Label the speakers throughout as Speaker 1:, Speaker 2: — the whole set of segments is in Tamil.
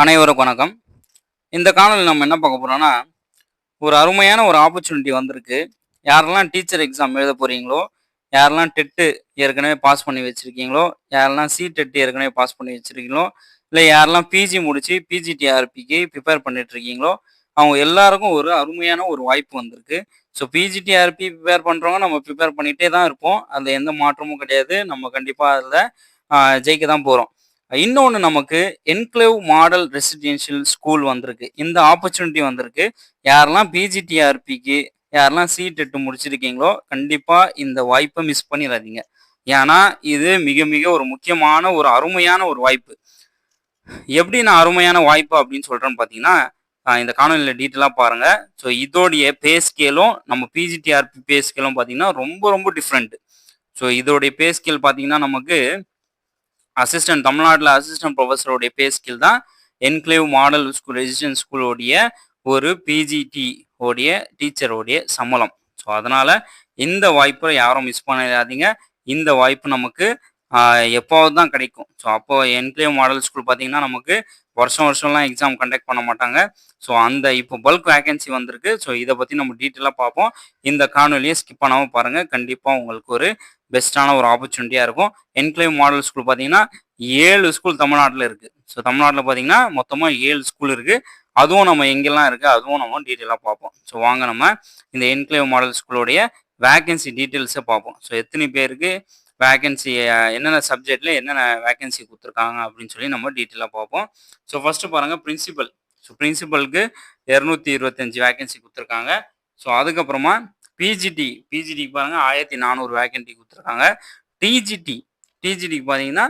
Speaker 1: அனைவருக்கும் வணக்கம். இந்த காணொலியில் நம்ம என்ன பார்க்க போகிறோன்னா ஒரு அருமையான ஒரு ஆப்பர்ச்சுனிட்டி வந்திருக்கு. யாரெல்லாம் டீச்சர் எக்ஸாம் எழுத போகிறீங்களோ யாரெல்லாம் டெட்டு ஏற்கனவே பாஸ் பண்ணி வச்சிருக்கீங்களோ யாரெல்லாம் சி டெட்டு ஏற்கனவே பாஸ் பண்ணி வச்சிருக்கீங்களோ இல்லை யாரெல்லாம் பிஜி முடித்து பிஜிடிஆர்பிக்கு ப்ரிப்பேர் பண்ணிகிட்ருக்கீங்களோ அவங்க எல்லாருக்கும் ஒரு அருமையான ஒரு வாய்ப்பு வந்திருக்கு. ஸோ பிஜிடிஆர்பி ப்ரிப்பேர் பண்ணுறவங்க நம்ம ப்ரிப்பேர் பண்ணிகிட்டே தான் இருப்போம். அதில் எந்த மாற்றமும் கிடையாது. நம்ம கண்டிப்பாக அதில் ஜெயிக்க தான் போகிறோம் இன்னொன்று நமக்கு என்க்ளேவ் மாடல் ரெசிடென்ஷியல் ஸ்கூல் வந்திருக்கு. இந்த ஆப்பர்ச்சுனிட்டி வந்திருக்கு. யாரெல்லாம் பிஜிடிஆர்பிக்கு யாரெல்லாம் சீட் எட்டு முடிச்சிருக்கீங்களோ கண்டிப்பாக இந்த வாய்ப்பை மிஸ் பண்ணிடாதீங்க. ஏன்னா இது மிக மிக ஒரு முக்கியமான ஒரு அருமையான ஒரு வாய்ப்பு. எப்படி நான் அருமையான வாய்ப்பு அப்படின்னு சொல்கிறேன்னு பார்த்தீங்கன்னா இந்த காணொலியில் டீட்டெயிலாக பாருங்கள் ஸோ இதோடைய பே ஸ்கேலும் நம்ம பிஜிடிஆர்பி பே ஸ்கேலும் பார்த்தீங்கன்னா ரொம்ப ரொம்ப டிஃப்ரெண்ட் ஸோ இதோடைய பே ஸ்கேல் பார்த்தீங்கன்னா நமக்கு அசிஸ்டன்ட் தமிழ்நாட்டில் அசிஸ்டன்ட் ப்ரொஃபஸருடைய பே ஸ்கில் தான் என்க்ளேவ் மாடல் ஸ்கூல் ரெசிடென்ட் ஸ்கூலோடைய ஒரு பிஜிடி உடைய டீச்சரோடைய சம்பளம். ஸோ அதனால் இந்த வாய்ப்பை யாரும் மிஸ் பண்ணிடாதீங்க இந்த வாய்ப்பு நமக்கு எப்போவது தான் கிடைக்கும். ஸோ அப்போ என்க்ளேவ் மாடல் ஸ்கூல் பார்த்தீங்கன்னா நமக்கு வருஷம் வருஷம்லாம் எக்ஸாம் கண்டக்ட் பண்ண மாட்டாங்க. ஸோ அந்த இப்போ பல்க் வேகன்சி வந்திருக்கு. ஸோ இதை பற்றி நம்ம டீட்டெயிலாக பார்ப்போம். இந்த காணொலியை ஸ்கிப் பண்ணாமல் பாருங்கள் கண்டிப்பாக உங்களுக்கு ஒரு பெஸ்ட்டான ஒரு ஆப்பர்ச்சுனிட்டியாக இருக்கும். என்க்ளேவ் மாடல் ஸ்கூல் பார்த்தீங்கன்னா ஏழு ஸ்கூல் தமிழ்நாட்டில் இருக்குது ஸோ தமிழ்நாட்டில் பார்த்தீங்கன்னா மொத்தமாக ஏழு ஸ்கூல் இருக்குது அதுவும் நம்ம எங்கெல்லாம் இருக்குது அதுவும் நம்ம டீட்டெயிலாக பார்ப்போம். ஸோ வாங்க நம்ம இந்த என்க்ளேவ் மாடல் ஸ்கூலோடைய வேகன்சி டீட்டெயில்ஸை பார்ப்போம். ஸோ எத்தனை பேருக்கு வேகன்சி என்னென்ன சப்ஜெக்டில் என்னென்ன வேகன்சி கொடுத்துருக்காங்க அப்படின்னு சொல்லி நம்ம டீட்டெயிலாக பார்ப்போம். ஸோ ஃபஸ்ட்டு பாருங்கள் பிரின்சிபல் ஸோ பிரின்சிபலுக்கு இரநூத்தி இருபத்தஞ்சி வேகன்சி கொடுத்துருக்காங்க. ஸோ அதுக்கப்புறமா பிஜிடி பிஜிடிக்கு பாருங்கள் ஆயிரத்தி நானூறு வேகன்சி கொடுத்துருக்காங்க. டிஜிடி டிஜிடிக்கு பார்த்தீங்கன்னா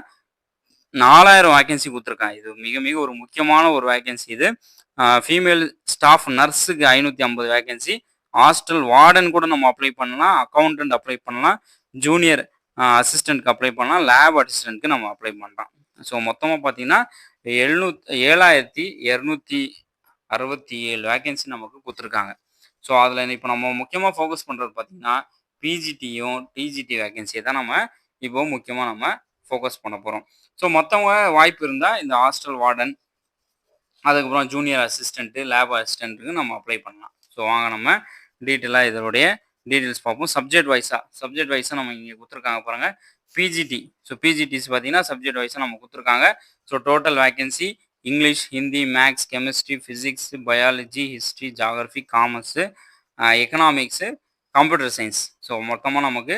Speaker 1: நாலாயிரம் வேகன்சி கொடுத்துருக்காங்க. இது மிக மிக ஒரு முக்கியமான ஒரு வேகன்சி இது. ஃபீமேல் ஸ்டாஃப் நர்ஸுக்கு ஐநூற்றி ஐம்பது வேகன்சி ஹாஸ்டல் வார்டன் கூட நம்ம அப்ளை பண்ணலாம் அக்கௌண்டன்ட் அப்ளை பண்ணலாம். ஜூனியர் அசிஸ்டண்ட்க்கு அப்ளை பண்ணலாம். லேப் அசிஸ்டண்ட்க்கு நம்ம அப்ளை பண்ணலாம். ஸோ மொத்தமாக பார்த்தீங்கன்னா எழுநூத் ஏழாயிரத்தி இரநூத்தி அறுபத்தி ஏழு வேகன்சி நமக்கு கொடுத்துருக்காங்க. ஸோ அதில் இப்போ நம்ம முக்கியமாக ஃபோக்கஸ் பண்ணுறது பார்த்தீங்கன்னா பிஜிடியும் டிஜிடி வேகன்சியை தான் நம்ம இப்போ முக்கியமாக நம்ம ஃபோக்கஸ் பண்ண போகிறோம் ஸோ மற்றவங்க வாய்ப்பு இருந்தால் இந்த ஹாஸ்டல் வார்டன் அதுக்கப்புறம் ஜூனியர் அசிஸ்டண்ட்டு லேப் அசிஸ்டண்ட்டுக்கு நம்ம அப்ளை பண்ணலாம். ஸோ வாங்க நம்ம டீட்டெயிலாக இதனுடைய டீட்டெயில்ஸ் பார்ப்போம். சப்ஜெக்ட் வைஸாக சப்ஜெக்ட் வைஸாக நம்ம இங்கே கொடுத்துருக்காங்க பாருங்கள் பிஜிடி ஸோ பிஜிடிஸ் பார்த்தீங்கன்னா சப்ஜெக்ட் வைஸாக நம்ம கொடுத்துருக்காங்க. So total vacancy English Hindi maths chemistry physics biology history geography commerce economics computer science so மொத்தமாக நமக்கு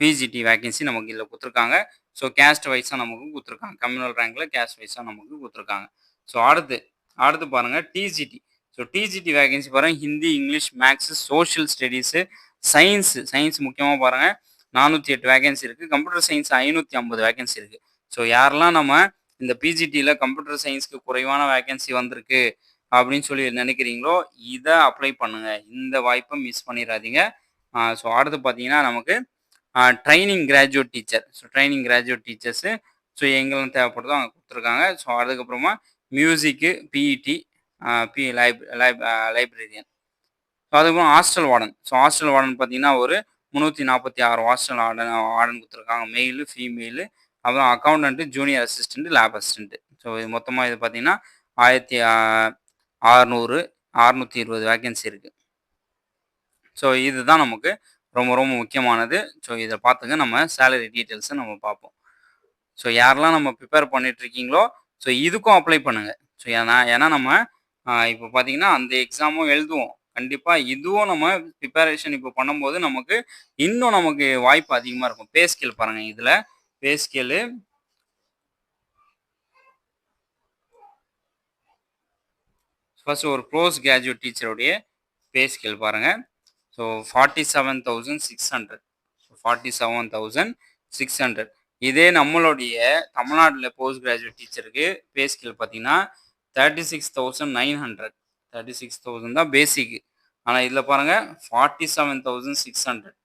Speaker 1: பிஜிடி வேகன்சி நமக்கு இதில் கொடுத்துருக்காங்க. ஸோ கேஸ்ட் வைஸாக நமக்கு கொடுத்துருக்காங்க. கம்யூனல் ரேங்கில் கேஸ்ட் வைஸாக நமக்கு கொடுத்துருக்காங்க. ஸோ அடுத்து அடுத்து பாருங்கள் டிஜிடி ஸோ டிஜிடி வேகன்சி பாருங்கள் Hindi English maths social studies science science முக்கியமாக பாருங்கள் நானூற்றி எட்டு வேகன்சி இருக்குது கம்ப்யூட்டர் சயின்ஸ் ஐநூற்றி ஐம்பது வேகன்சி இருக்குது ஸோ யாரெல்லாம் நம்ம இந்த பிஜிடியில் கம்ப்யூட்டர் சயின்ஸ்க்கு குறைவான வேகன்சி வந்திருக்கு அப்படின்னு சொல்லி நினைக்கிறீங்களோ இதை அப்ளை பண்ணுங்கள் இந்த வாய்ப்பை மிஸ் பண்ணிடாதீங்க. ஸோ அடுத்து பார்த்தீங்கன்னா நமக்கு training graduate teacher so training graduate teachers so எங்கெல்லாம் தேவைப்படுதோ அங்கே கொடுத்துருக்காங்க. ஸோ அதுக்கப்புறமா music PET B life life librarian so அதுக்கப்புறம் hostel warden so hostel warden பார்த்தீங்கன்னா ஒரு முந்நூற்றி நாற்பத்தி ஆறு ஹாஸ்டல் வார்டன் வார்டன் கொடுத்துருக்காங்க. மெயிலு ஃபீமேலு அப்புறம் accountant junior assistant lab assistant so இது மொத்தமாக இது பார்த்தீங்கன்னா ஆயிரத்தி ஆறுநூறு அறுநூற்றி இருபது வேக்கன்சி இருக்குது ஸோ இதுதான் நமக்கு ரொம்ப ரொம்ப முக்கியமானது. ஸோ இதை பார்த்துங்க. நம்ம சேலரி டீட்டெயில்ஸை நம்ம பார்ப்போம். ஸோ யாரெல்லாம் நம்ம ப்ரிப்பேர் பண்ணிட்டு இருக்கீங்களோ ஸோ இதுக்கும் அப்ளை பண்ணுங்கள் ஸோ ஏன்னா ஏன்னா நம்ம இப்போ பார்த்தீங்கன்னா அந்த எக்ஸாமும் எழுதுவோம். கண்டிப்பாக இதுவும் நம்ம ப்ரிப்பரேஷன் இப்போ பண்ணும்போது நமக்கு இன்னும் நமக்கு வாய்ப்பு அதிகமாக இருக்கும். பே ஸ்கேல் பாருங்கள் இதில். பே ஸ்கேலு ஃபர்ஸ்ட் ஒரு க்ளோஸ் கிராஜுவேட் டீச்சருடைய பே ஸ்கேல் பாருங்கள் so forty seven thousand six hundred so forty seven thousand six hundred இதே நம்மளுடைய தமிழ்நாட்டில் போஸ்ட் கிராஜுவேட் டீச்சருக்கு பே ஸ்கேல் பார்த்தீங்கன்னா thirty six thousand nine hundred thirty six thousand தான் பேசிக்கு ஆனால் இதில் பாருங்கள் forty seven thousand six hundred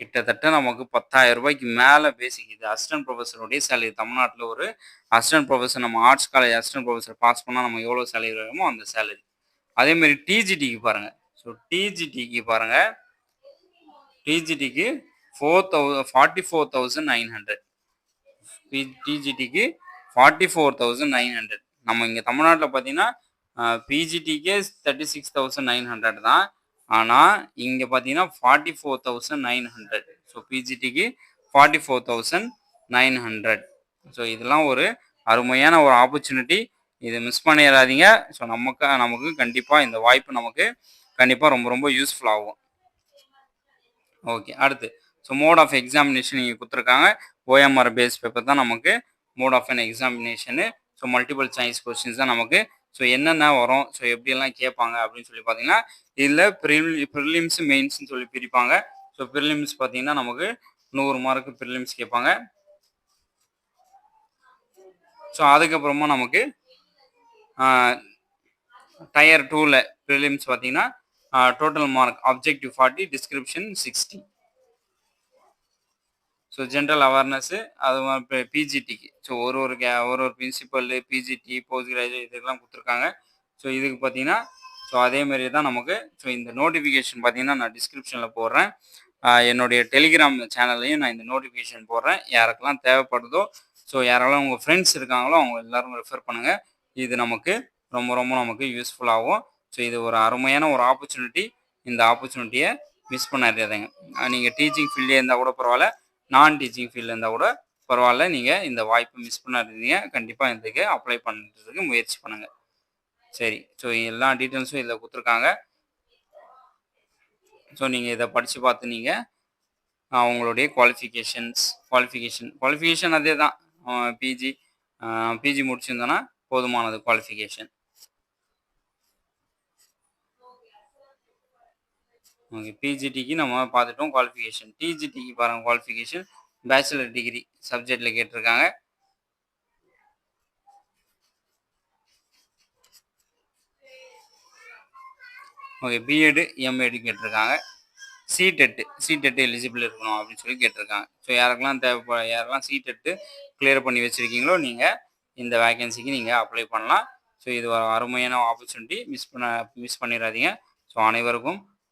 Speaker 1: கிட்டத்தட்ட நமக்கு பத்தாயிரம் ரூபாய்க்கு மேலே பேசிக் இது அசிஸ்டன்ட் ப்ரொஃபஸருடைய சேலரி தமிழ்நாட்டில் ஒரு அசிஸ்டன்ட் ப்ரொஃபஸர் நம்ம arts college assistant professor pass பண்ணால் நம்ம எவ்வளோ சேலரி வருமோ அந்த சேலரி அதேமாரி டிஜிடிக்கு பாருங்கள் ஸோ டிஜிடிக்கு பாருங்கள் டிஜிடிக்கு ஃபோர் தௌ forty four thousand nine hundred டிஜிடிக்கு forty four thousand nine hundred நம்ம இங்கே தமிழ்நாட்டில் பார்த்தீங்கன்னா பிஜிடிக்கே thirty six thousand nine hundred தான். ஆனால் இங்கே பார்த்தீங்கன்னா forty four thousand nine hundred so பிஜிடிக்கு forty four thousand nine hundred so இதெல்லாம் ஒரு அருமையான ஒரு ஆப்பர்ச்சுனிட்டி இது மிஸ் பண்ணிடாதீங்க. ஸோ நமக்கு நமக்கு கண்டிப்பாக இந்த வாய்ப்பு நமக்கு கண்டிப்பாக ரொம்ப ரொம்ப யூஸ்ஃபுல் ஆகும். ஓகே அடுத்து. ஸோ மோட் ஆஃப் எக்ஸாமினேஷன் இங்கே கொடுத்துருக்காங்க. ஓஎம்ஆர் பேஸ் பேப்பர் தான் நமக்கு mode of an examination so multiple choice questions தான் நமக்கு. ஸோ என்னென்ன வரும்? ஸோ எப்படியெல்லாம் கேட்பாங்க? அப்படின்னு சொல்லி பார்த்தீங்கன்னா இதில் ப்ரில் ப்ரிலிம்ஸ் மெயின்ஸ்னு சொல்லி பிரிப்பாங்க. ஸோ ப்ரிலிம்ஸ் பார்த்தீங்கன்னா நமக்கு நூறு மார்க்கு ப்ரிலிம்ஸ் கேட்பாங்க. ஸோ அதுக்கப்புறமா நமக்கு டயர் டூவில் ப்ரிலிம்ஸ் பார்த்தீங்கன்னா total mark objective forty description sixty so general awareness அது பிஜிடிக்கு ஸோ ஒரு ஒரு கே ஒரு ஒரு பிரின்சிபல்லு பிஜிடி போஸ்ட் கிராஜுவேட் இதுக்கெல்லாம் கொடுத்துருக்காங்க. ஸோ இதுக்கு பார்த்தீங்கன்னா ஸோ அதேமாரி தான் நமக்கு. ஸோ இந்த நோட்டிஃபிகேஷன் பார்த்தீங்கன்னா நான் டிஸ்கிரிப்ஷனில் போடுறேன். என்னுடைய டெலிகிராம் சேனல்லையும் நான் இந்த நோட்டிஃபிகேஷன் போடுறேன். யாருக்கெல்லாம் தேவைப்படுதோ ஸோ யாரெல்லாம் உங்கள் ஃப்ரெண்ட்ஸ் இருக்காங்களோ அவங்க எல்லாரும் ரெஃபர் பண்ணுங்கள் இது நமக்கு ரொம்ப ரொம்ப நமக்கு யூஸ்ஃபுல்லாகும் ஸோ இது ஒரு அருமையான ஒரு ஆப்பர்ச்சுனிட்டி இந்த ஆப்பர்ச்சுனிட்டியை மிஸ் பண்ணாதீங்க. நீங்கள் டீச்சிங் ஃபீல்டே இருந்தால் கூட பரவாயில்ல. நான் டீச்சிங் ஃபீல்டில் இருந்தால் கூட பரவாயில்ல. நீங்கள் இந்த வாய்ப்பை மிஸ் பண்ணாதீங்க. கண்டிப்பாக இதுக்கு அப்ளை பண்ணுறதுக்கு முயற்சி பண்ணுங்கள் சரி. ஸோ எல்லா டீட்டெயில்ஸும் இதில் கொடுத்துருக்காங்க. ஸோ நீங்கள் இதை படித்து பார்த்து நீங்கள் உங்களுடைய குவாலிஃபிகேஷன்ஸ் குவாலிஃபிகேஷன் குவாலிஃபிகேஷன் அதே தான் பிஜி பிஜி முடிச்சிருந்தோன்னா போதுமானது குவாலிஃபிகேஷன் ஓகே பிஜிடிக்கு நம்ம பார்த்துட்டோம் குவாலிஃபிகேஷன் டிஜிடிக்கு பாருங்கள் குவாலிஃபிகேஷன் பேச்சுலர் டிகிரி சப்ஜெக்டில் கேட்டிருக்காங்க. ஓகே பிஎட் எம்ஏடு கேட்டிருக்காங்க. சிடெட்டு சிடெட்டு எலிஜிபிள் இருக்கணும் அப்படின்னு சொல்லி கேட்டிருக்காங்க. ஸோ யாருக்கெல்லாம் தேவைப்பட யாரெல்லாம் சிடெட்டு கிளியர் பண்ணி வச்சுருக்கீங்களோ நீங்கள் இந்த வேகன்சிக்கு நீங்கள் அப்ளை பண்ணலாம். ஸோ இது ஒரு அருமையான ஆப்பர்ச்சுனிட்டி மிஸ் பண்ண மிஸ் பண்ணிடாதீங்க. ஸோ அனைவருக்கும்